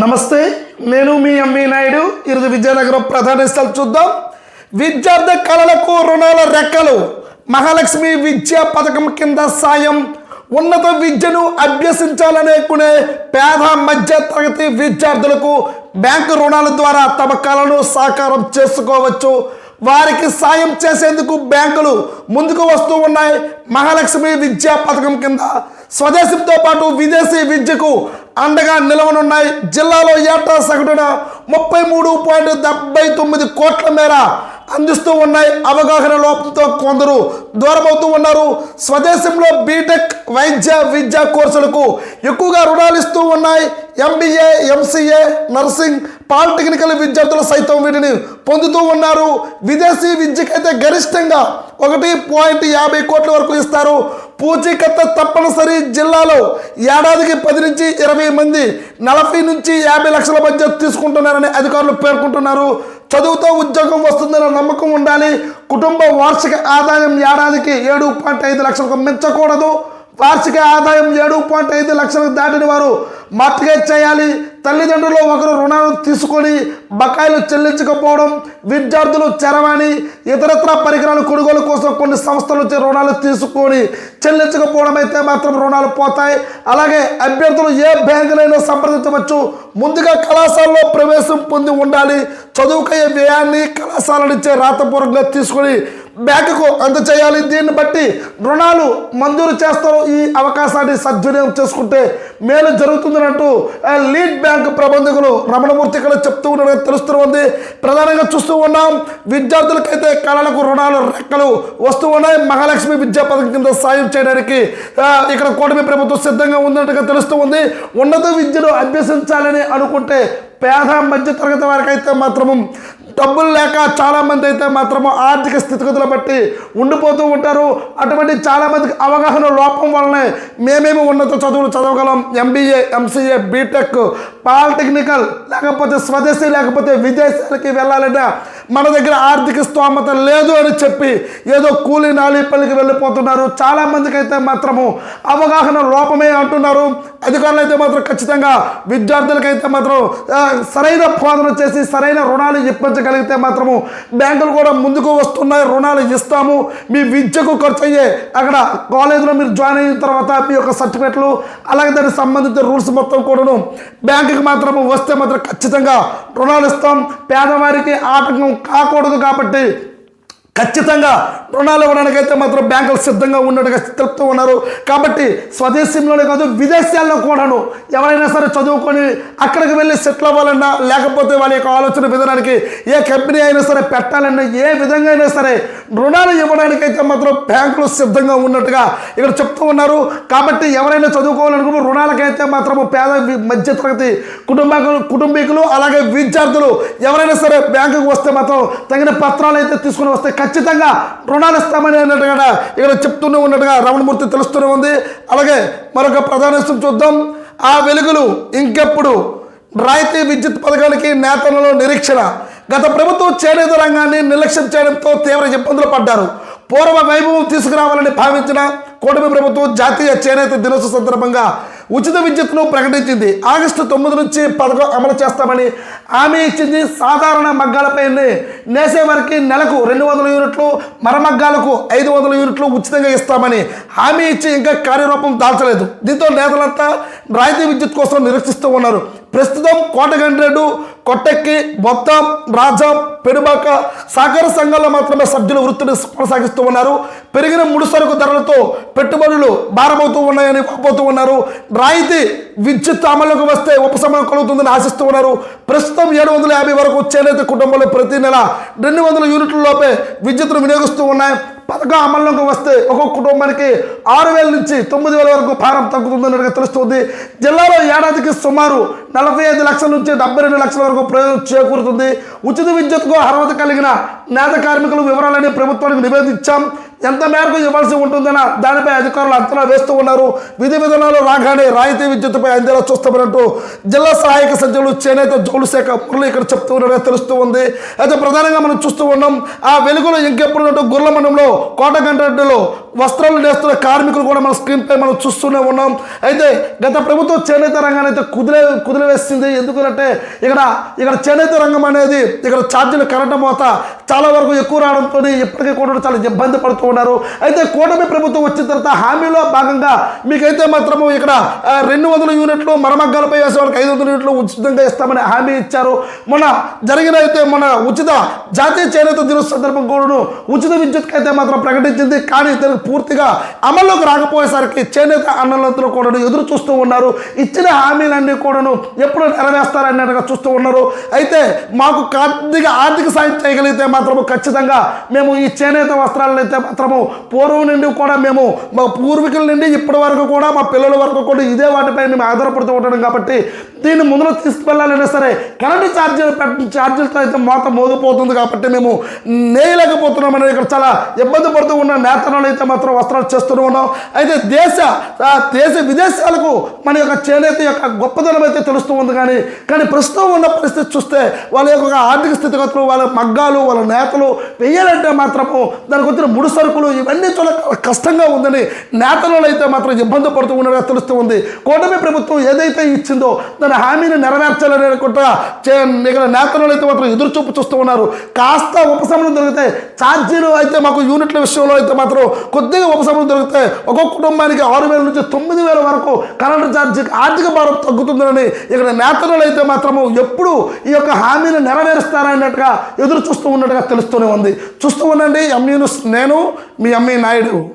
నమస్తే నేను మీ ఎంవి నాయుడు. ఈరోజు విజయనగరం ప్రధాన స్థలం చూద్దాం. విద్యార్థి కళలకు రుణాల రెక్కలు. మహాలక్ష్మి విద్యా పథకం కింద సాయం. ఉన్నత విద్యను అభ్యసించాలనుకునే పేద మధ్య తరగతి విద్యార్థులకు బ్యాంకు రుణాల ద్వారా తమ కళను సాకారం చేసుకోవచ్చు. వారికి సాయం చేసేందుకు బ్యాంకులు ముందుకు వస్తూ ఉన్నాయి. మహాలక్ష్మి విద్యా పథకం కింద స్వదేశంతో పాటు విదేశీ విద్యకు అండగా నిలవనున్నాయి. జిల్లాలో ఏటా సగటున ముప్పై మూడు పాయింట్ డెబ్బై తొమ్మిది కోట్ల మేర అందిస్తూ ఉన్నాయి. అవగాహన లోపంతో కొందరు దూరమవుతూ ఉన్నారు. స్వదేశంలో బీటెక్ వైద్య విద్యా కోర్సులకు ఎక్కువగా రుణాలు ఇస్తూ ఉన్నాయి. ఎంబీఏ ఎంసీఏ నర్సింగ్ పాలిటెక్నికల్ విద్యార్థులు సైతం వీటిని పొందుతూ ఉన్నారు. విదేశీ విద్యకైతే గరిష్టంగా ఒకటి పాయింట్ యాభై కోట్ల వరకు ఇస్తారు. పూచీకత్త తప్పనిసరి జిల్లాలో ఏడాదికి పది నుంచి ఇరవై మంది నలభై నుంచి యాభై లక్షల మధ్య తీసుకుంటున్నారని అధికారులు పేర్కొంటున్నారు. చదువుతో ఉద్యోగం వస్తుందన్న నమ్మకం ఉండాలి. కుటుంబ వార్షిక ఆదాయం ఏడాదికి ఏడు పాయింట్ ఐదు లక్షలకు మించకూడదు. వార్షిక ఆదాయం ఏడు పాయింట్ ఐదు లక్షలకు దాటిన వారు మార్టిగేజ్ చేయాలి. తల్లిదండ్రులు ఒకరు రుణాలు తీసుకొని బకాయిలు చెల్లించకపోవడం విద్యార్థులు చరవాణి ఇతరత్ర పరికరాలు కొనుగోలు కోసం కొన్ని సంస్థల నుంచి రుణాలు తీసుకొని చెల్లించకపోవడం అయితే మాత్రం రుణాలు పోతాయి. అలాగే అభ్యర్థులు ఏ బ్యాంకులైనా సంప్రదించవచ్చు. ముందుగా కళాశాలలో ప్రవేశం పొంది ఉండాలి. చదువుకయ్యే వ్యయాన్ని కళాశాల నుంచే రాతపూర్వకంగా తీసుకొని బ్యాంకుకు అందచేయాలి దీన్ని బట్టి రుణాలు మంజూరు చేస్తారు. ఈ అవకాశాన్ని సద్వినియోగం చేసుకుంటే మేలు జరుగుతుందన్నట్టు లీడ్ బ్యాంక్ ప్రబంధకులు రమణమూర్తి ఇక్కడ చెప్తూ ఉండడం తెలుస్తూ ఉంది. ప్రధానంగా చూస్తూ ఉన్నాం విద్యార్థులకైతే కళలకు రుణాలు రెక్కలు వస్తూ ఉన్నాయి. మహాలక్ష్మి విద్యా పథకం కింద సాయం చేయడానికి ఇక్కడ కూటమి ప్రభుత్వం సిద్ధంగా ఉందన్నట్టుగా తెలుస్తూ ఉంది. ఉన్నత విద్యను అభ్యసించాలని అనుకుంటే పేద మధ్య తరగతి వారికైతే మాత్రము డబ్బులు లేక చాలామంది అయితే మాత్రము ఆర్థిక స్థితిగతులు బట్టి ఉండిపోతూ ఉంటారు. అటువంటి చాలామందికి అవగాహన లోపం వలనే మేమేమి ఉన్నత చదువులు చదవగలం. ఎంబీఏ ఎంసీఏ బీటెక్ పాలిటెక్నికల్ లేకపోతే స్వదేశీ లేకపోతే విదేశాలకి వెళ్ళాలంటే మన దగ్గర ఆర్థిక స్తోమత లేదు అని చెప్పి ఏదో కూలీ నాలి పల్లికి వెళ్ళిపోతున్నారు. చాలామందికి అయితే మాత్రము అవగాహన లోపమే అంటున్నారు. అధికారులు అయితే మాత్రం ఖచ్చితంగా విద్యార్థులకైతే మాత్రం సరైన బోధన చేసి సరైన రుణాలు ఇప్పించగలిగితే మాత్రము బ్యాంకులు కూడా ముందుకు వస్తున్నాయి. రుణాలు ఇస్తాము. మీ విద్యకు ఖర్చు అయ్యే అక్కడ కాలేజీలో మీరు జాయిన్ అయిన తర్వాత మీ యొక్క సర్టిఫికెట్లు అలాగే దానికి సంబంధిత రూల్స్ మొత్తం కూడాను బ్యాంకుకి మాత్రము వస్తే మాత్రం ఖచ్చితంగా రుణాలు ఇస్తాం. పేదవారికి ఆటంకం కాకూడదు కాబట్టి ఖచ్చితంగా రుణాలు ఇవ్వడానికి అయితే మాత్రం బ్యాంకులు సిద్ధంగా ఉన్నట్టుగా తెలుపుతూ ఉన్నారు. కాబట్టి స్వదేశంలోనే కాదు విదేశాల్లో కూడాను ఎవరైనా సరే చదువుకొని అక్కడికి వెళ్ళి సెటిల్ అవ్వాలన్నా లేకపోతే వాళ్ళ యొక్క ఆలోచన విధానానికి ఏ కంపెనీ అయినా సరే పెట్టాలన్నా ఏ విధంగా అయినా సరే రుణాలు ఇవ్వడానికైతే మాత్రం బ్యాంకులు సిద్ధంగా ఉన్నట్టుగా ఇక్కడ చెప్తూ ఉన్నారు. కాబట్టి ఎవరైనా చదువుకోవాలనుకుంటే రుణాలకైతే మాత్రము పేద మధ్య మధ్యతరగతి కుటుంబ కుటుంబీకులు అలాగే విద్యార్థులు ఎవరైనా సరే బ్యాంకుకు వస్తే మాత్రం తగిన పత్రాలు అయితే తీసుకుని వస్తే ఖచ్చితంగా రుణాలు ఇస్తామని అన్నట్టుగా ఇక్కడ చెప్తూనే ఉన్నట్టుగా రమణమూర్తి తెలుస్తూనే ఉంది. అలాగే మరొక ప్రధాన విషయం చూద్దాం. ఆ వెలుగులు ఇంకెప్పుడు రాయితీ విద్యుత్ పథకానికి నేతలలో నిరీక్షణ. గత ప్రభుత్వం చేనేత రంగాన్ని నిర్లక్ష్యం చేయడంతో తీవ్ర ఇబ్బందులు పడ్డారు. పూర్వ వైభవం తీసుకురావాలని భావించిన కూటమి ప్రభుత్వం జాతీయ చేనేత దినోత్సవ సందర్భంగా ఉచిత విద్యుత్ను ప్రకటించింది. ఆగస్టు తొమ్మిది నుంచి పథకం అమలు చేస్తామని హామీ ఇచ్చింది. సాధారణ మగ్గాలపై నేసే వారికి నెలకు రెండు వందల యూనిట్లు మరమగ్గాలకు ఐదు వందల యూనిట్లు ఉచితంగా ఇస్తామని హామీ ఇచ్చి ఇంకా కార్యరూపం దాల్చలేదు. దీంతో నేతలంతా రాయితీ విద్యుత్ కోసం నిరీక్షిస్తూ ఉన్నారు. ప్రస్తుతం కోటగండ్రేడు కొట్టెక్కి మొత్తం రాజా పెనుబాక సహకార సంఘాల్లో మాత్రమే సభ్యులు వృత్తిని కొనసాగిస్తూ ఉన్నారు. పెరిగిన ముడి సరుకు ధరలతో పెట్టుబడులు భారమవుతూ ఉన్నాయని వాపోతూ ఉన్నారు. రాయితీ విద్యుత్ అమలుకు వస్తే ఉపశమనం కలుగుతుందని ఆశిస్తూ ఉన్నారు. ప్రస్తుతం ఏడు వందల యాభై వరకు చేనేత కుటుంబాలు ప్రతి నెల రెండు వందల యూనిట్ల లోపే విద్యుత్తును వినియోగిస్తూ ఉన్నాయి. పథకం అమల్లోకి వస్తే ఒక్కొక్క కుటుంబానికి ఆరు వేల నుంచి తొమ్మిది వేల వరకు భారం తగ్గుతుందని తెలుస్తుంది. జిల్లాలో ఏడాదికి సుమారు నలభై ఐదు లక్షల నుంచి డెబ్బై రెండు లక్షల వరకు ప్రయోజనం చేకూరుతుంది. ఉచిత విద్యుత్కు అర్హత కలిగిన నేత కార్మికుల వివరాలని ప్రభుత్వానికి నివేదించాం. ఎంత మేరకు ఇవ్వాల్సి ఉంటుందన్న దానిపై అధికారులు అంచనా వేస్తూ ఉన్నారు. విధి విధానాలు రాగానే రాయితీ విద్యుత్తుపై అందేలా చూస్తామన్నట్టు జిల్లా సహాయక సచివులు చేనేత జోలు శాఖ మురళి ఇక్కడ చెప్తూ ఉన్నారని తెలుస్తూ ఉంది. అయితే ప్రధానంగా మనం చూస్తూ ఉన్నాం ఆ వెలుగులో ఇంకెప్పుడు ఉన్నట్టు గుర్ల మండలంలో కోట గంటలో వస్త్రాలు నేస్తున్న కార్మికులు కూడా మన స్క్రీన్పై మనం చూస్తూనే ఉన్నాం. అయితే గత ప్రభుత్వం చేనేత రంగాన్ని అయితే కుదిరే కుదిరివేసింది ఎందుకంటే ఇక్కడ ఇక్కడ చేనేత రంగం అనేది ఇక్కడ ఛార్జీలు కరెంట్ మోత చాలా వరకు ఎక్కువ రావడంతో ఇప్పటికీ కూడా చాలా ఇబ్బంది పడుతూ ఉన్నారు. అయితే కూటమి ప్రభుత్వం వచ్చిన తర్వాత హామీలో భాగంగా మీకైతే మాత్రము ఇక్కడ రెండు వందల యూనిట్లు మరమగ్గాలపై వేసే వాళ్ళకి ఐదు వందల యూనిట్లు ఉచితంగా ఇస్తామని హామీ ఇచ్చారు. మొన్న జరిగిన అయితే మన ఉచిత జాతీయ చేనేత దినోత్సవ సందర్భం కూడాను ఉచిత విద్యుత్కి అయితే మాత్రం ప్రకటించింది. కానీ దానికి పూర్తిగా అమల్లోకి రాకపోయేసరికి చేనేత అన్నలందరూ కూడా ఎదురు చూస్తూ ఉన్నారు? ఇచ్చిన హామీలన్నీ కూడాను ఎప్పుడు నెరవేస్తారన్నట్టుగా చూస్తూ ఉన్నారు. అయితే మాకు కొద్దిగా ఆర్థిక సాయం చేయగలిగితే మాత్రము ఖచ్చితంగా మేము ఈ చేనేత వస్త్రాలను అయితే మాత్రము పూర్వం నుండి కూడా మేము మా పూర్వీకుల నుండి ఇప్పటి వరకు కూడా మా పిల్లల వరకు కూడా ఇదే వాటిపై మేము ఆధారపడుతూ ఉంటాం కాబట్టి దీన్ని ముందులో తీసుకువెళ్ళాలైనా సరే కరెంటు ఛార్జీలు ఛార్జీలతో అయితే మోత మోగిపోతుంది కాబట్టి మేము నేయలేకపోతున్నాం అనేది ఇక్కడ చాలా ఇబ్బంది పడుతూ ఉన్న నేతనాలు అయితే మాత్రం వస్త్రాలు చేస్తూనే ఉన్నాం. అయితే దేశ దేశ విదేశాలకు మన యొక్క చేనేత యొక్క గొప్పదనం అయితే తెలుస్తూ ఉంది కానీ కానీ ప్రస్తుతం ఉన్న పరిస్థితి చూస్తే వాళ్ళ యొక్క ఆర్థిక స్థితిగతులు వాళ్ళ మగ్గాలు వాళ్ళ నేతలు వెయ్యాలంటే మాత్రము దానికి వచ్చిన ముడి సరుకులు ఇవన్నీ చాలా కష్టంగా ఉందని నేతలు అయితే మాత్రం ఇబ్బంది పడుతూ ఉన్నట్టుగా తెలుస్తూ ఉంది. కూటమి ప్రభుత్వం ఏదైతే ఇచ్చిందో దాని హామీని నెరవేర్చాలని అనుకుంటా చే- నేతలు అయితే మాత్రం ఎదురు చూపు చూస్తూ ఉన్నారు. కాస్త ఉపశమనం దొరికితే ఛార్జీలు అయితే మాకు యూనిట్ల విషయంలో అయితే మాత్రం కొద్దిగా ఉపశమనం దొరికితే ఒక్కొక్క కుటుంబానికి ఆరు వేల నుంచి తొమ్మిది వేల వరకు కరెంటు ఛార్జీ ఆర్థిక భారం తగ్గుతుందని ఇక్కడ నేతలు అయితే మాత్రము ఎప్పుడు ఈ యొక్క హామీని నెరవేరుస్తారన్నట్టుగా ఎదురు చూస్తూ ఉన్నట్టుగా తెలుస్తూనే ఉంది. చూస్తూ ఉండండి ఎంఈ నేను మీ ఎంఈ నాయుడు.